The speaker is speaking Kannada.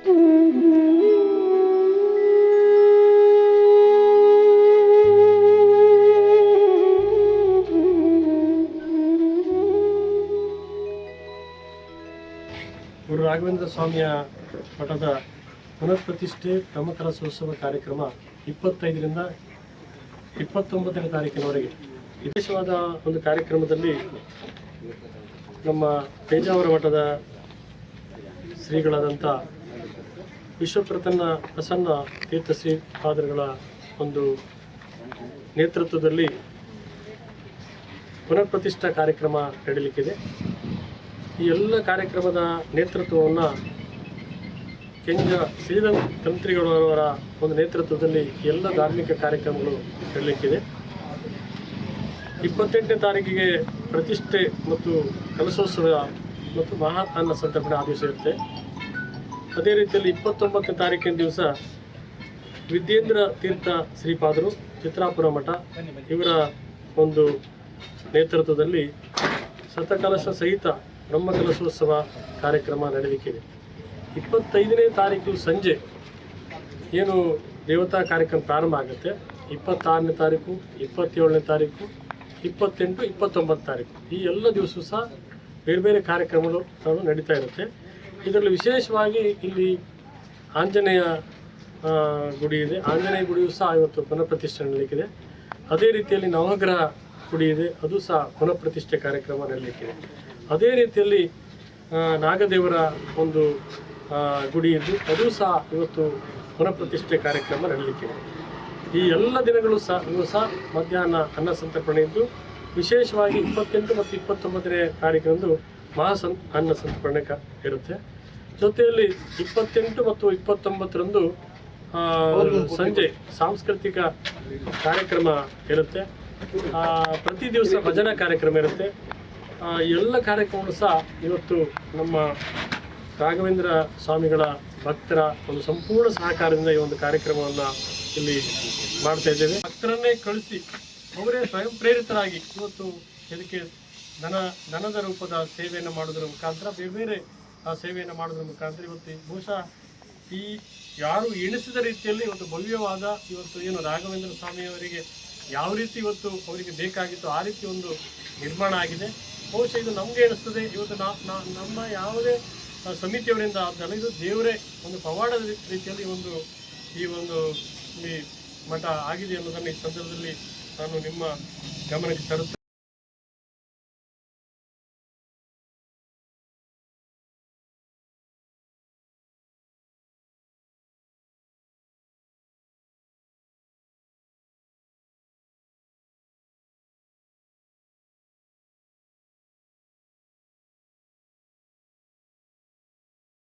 ಗುರು ರಾಘವೇಂದ್ರ ಸ್ವಾಮಿಯ ಮಠದ ಪುನಃಪ್ರತಿಷ್ಠೆ ಪ್ರತಿಷ್ಠೆ ರಸೋತ್ಸವ ಕಾರ್ಯಕ್ರಮ ಇಪ್ಪತ್ತೈದರಿಂದ ಇಪ್ಪತ್ತೊಂಬತ್ತನೇ ತಾರೀಕಿನವರೆಗೆ. ವಿಶೇಷವಾದ ಒಂದು ಕಾರ್ಯಕ್ರಮದಲ್ಲಿ ನಮ್ಮ ಪೇಜಾವರ ಮಠದ ಶ್ರೀಗಳಾದಂಥ ವಿಶ್ವಪ್ರಸನ್ನ ಪ್ರಸನ್ನ ತೀರ್ಥಸಿ ಶ್ರೀ ಫಾದರ್ಗಳ ಒಂದು ನೇತೃತ್ವದಲ್ಲಿ ಪುನಃ ಪ್ರತಿಷ್ಠಾ ಕಾರ್ಯಕ್ರಮ ನಡೀಲಿಕ್ಕಿದೆ. ಈ ಎಲ್ಲ ಕಾರ್ಯಕ್ರಮದ ನೇತೃತ್ವವನ್ನು ಕೆಂಜ ಶ್ರೀಧರ್ ತಂತ್ರಿಗಳವರ ಒಂದು ನೇತೃತ್ವದಲ್ಲಿ ಎಲ್ಲ ಧಾರ್ಮಿಕ ಕಾರ್ಯಕ್ರಮಗಳು ನಡೀಲಿಕ್ಕಿದೆ. ಇಪ್ಪತ್ತೆಂಟನೇ ತಾರೀಕಿಗೆ ಪ್ರತಿಷ್ಠೆ ಮತ್ತು ಕಲಶೋತ್ಸವ ಮತ್ತು ಮಹಾ ಅನ್ನ ಸಂತರ್ಪಣೆ ಆ ಇರುತ್ತೆ. ಅದೇ ರೀತಿಯಲ್ಲಿ ಇಪ್ಪತ್ತೊಂಬತ್ತನೇ ತಾರೀಕಿನ ದಿವಸ ವಿದ್ಯೇಂದ್ರ ತೀರ್ಥ ಶ್ರೀಪಾದರು ಚಿತ್ರಾಪುರ ಮಠ ಇವರ ಒಂದು ನೇತೃತ್ವದಲ್ಲಿ ಶತಕಲಶ ಸಹಿತ ಬ್ರಹ್ಮಕಲಶೋತ್ಸವ ಕಾರ್ಯಕ್ರಮ ನಡೆಯಲಿಕ್ಕಿದೆ. ಇಪ್ಪತ್ತೈದನೇ ತಾರೀಕು ಸಂಜೆ ಏನು ದೇವತಾ ಕಾರ್ಯಕ್ರಮ ಪ್ರಾರಂಭ ಆಗುತ್ತೆ? ಇಪ್ಪತ್ತಾರನೇ ತಾರೀಕು, ಇಪ್ಪತ್ತೇಳನೇ ತಾರೀಕು, ಇಪ್ಪತ್ತೆಂಟು, ಇಪ್ಪತ್ತೊಂಬತ್ತು ತಾರೀಕು. ಈ ಎಲ್ಲ ದಿವಸ ಸಹ ಬೇರೆ ಬೇರೆ ಕಾರ್ಯಕ್ರಮಗಳು ಗಳು ನಡೀತಾ ಇರುತ್ತೆ. ಇದರಲ್ಲಿ ವಿಶೇಷವಾಗಿ ಇಲ್ಲಿ ಆಂಜನೇಯ ಗುಡಿ ಇದೆ. ಆಂಜನೇಯ ಗುಡಿಯು ಸಹ ಇವತ್ತು ಪುನಃ ಪ್ರತಿಷ್ಠೆ ನಡೀಲಿಕ್ಕಿದೆ ಅದೇ ರೀತಿಯಲ್ಲಿ ನವಗ್ರಹ ಗುಡಿ ಇದೆ. ಅದು ಸಹ ಪುನಃ ಪ್ರತಿಷ್ಠೆ ಕಾರ್ಯಕ್ರಮ ನಡೀಲಿಕ್ಕಿದೆ ಅದೇ ರೀತಿಯಲ್ಲಿ ನಾಗದೇವರ ಒಂದು ಗುಡಿ ಇದ್ದು ಅದು ಸಹ ಇವತ್ತು ಪುನಃ ಪ್ರತಿಷ್ಠೆ ಕಾರ್ಯಕ್ರಮ ನಡೀಲಿಕ್ಕಿದೆ ಈ ಎಲ್ಲ ದಿನಗಳು ಸಹ ಸಹ ಮಧ್ಯಾಹ್ನ ಅನ್ನ ಸಂತರ್ಪಣೆ ಇದ್ದು ವಿಶೇಷವಾಗಿ ಇಪ್ಪತ್ತೆಂಟು ಮತ್ತು ಇಪ್ಪತ್ತೊಂಬತ್ತನೇ ತಾರೀಕರಂದು ಮಹಾಸಂ ಅನ್ನ ಸಂತರ್ಪಣೆ ಇರುತ್ತೆ. ಜೊತೆಯಲ್ಲಿ ಇಪ್ಪತ್ತೆಂಟು ಮತ್ತು ಇಪ್ಪತ್ತೊಂಬತ್ತರಂದು ಸಂಜೆ ಸಾಂಸ್ಕೃತಿಕ ಕಾರ್ಯಕ್ರಮ ಇರುತ್ತೆ. ಪ್ರತಿ ದಿವಸ ಭಜನಾ ಕಾರ್ಯಕ್ರಮ ಇರುತ್ತೆ. ಎಲ್ಲ ಕಾರ್ಯಕ್ರಮಗಳು ಸಹ ಇವತ್ತು ನಮ್ಮ ರಾಘವೇಂದ್ರ ಸ್ವಾಮಿಗಳ ಭಕ್ತರ ಒಂದು ಸಂಪೂರ್ಣ ಸಹಕಾರದಿಂದ ಈ ಒಂದು ಕಾರ್ಯಕ್ರಮವನ್ನು ಇಲ್ಲಿ ಮಾಡ್ತಾ ಇದ್ದೇವೆ. ಭಕ್ತರನ್ನೇ ಕಳಿಸಿ ಅವರೇ ಸ್ವಯಂ ಪ್ರೇರಿತರಾಗಿ ಇವತ್ತು ಇದಕ್ಕೆ ದನ ದನದ ರೂಪದ ಸೇವೆಯನ್ನು ಮಾಡೋದ್ರ ಮುಖಾಂತರ ಬೇರೆ ಬೇರೆ, ಆ ಸೇವೆಯನ್ನು ಮಾಡೋದ್ರ ಮುಖಾಂತರ ಇವತ್ತು ಬಹುಶಃ ಈ ಯಾರು ಎಣಿಸಿದ ರೀತಿಯಲ್ಲಿ ಇವತ್ತು ಭವ್ಯವಾದ ಇವತ್ತು ಏನು ರಾಘವೇಂದ್ರ ಸ್ವಾಮಿಯವರಿಗೆ ಯಾವ ರೀತಿ ಇವತ್ತು ಅವರಿಗೆ ಬೇಕಾಗಿತ್ತು ಆ ರೀತಿ ಒಂದು ನಿರ್ಮಾಣ ಆಗಿದೆ. ಬಹುಶಃ ಇದು ನಮಗೆ ಎಣಿಸ್ತದೆ. ಇವತ್ತು ನಮ್ಮ ಯಾವುದೇ ಸಮಿತಿಯವರಿಂದ ಆದ್ದಲ್ಲ ಇದು ದೇವರೇ ಒಂದು ಪವಾಡದ ರೀತಿಯಲ್ಲಿ ಒಂದು ಈ ಒಂದು ಈ ಮಠ ಆಗಿದೆ ಅನ್ನೋದನ್ನು ಈ ಸಂದರ್ಭದಲ್ಲಿ ನಾನು ನಿಮ್ಮ ಗಮನಕ್ಕೆ ತರುತ್ತೇನೆ.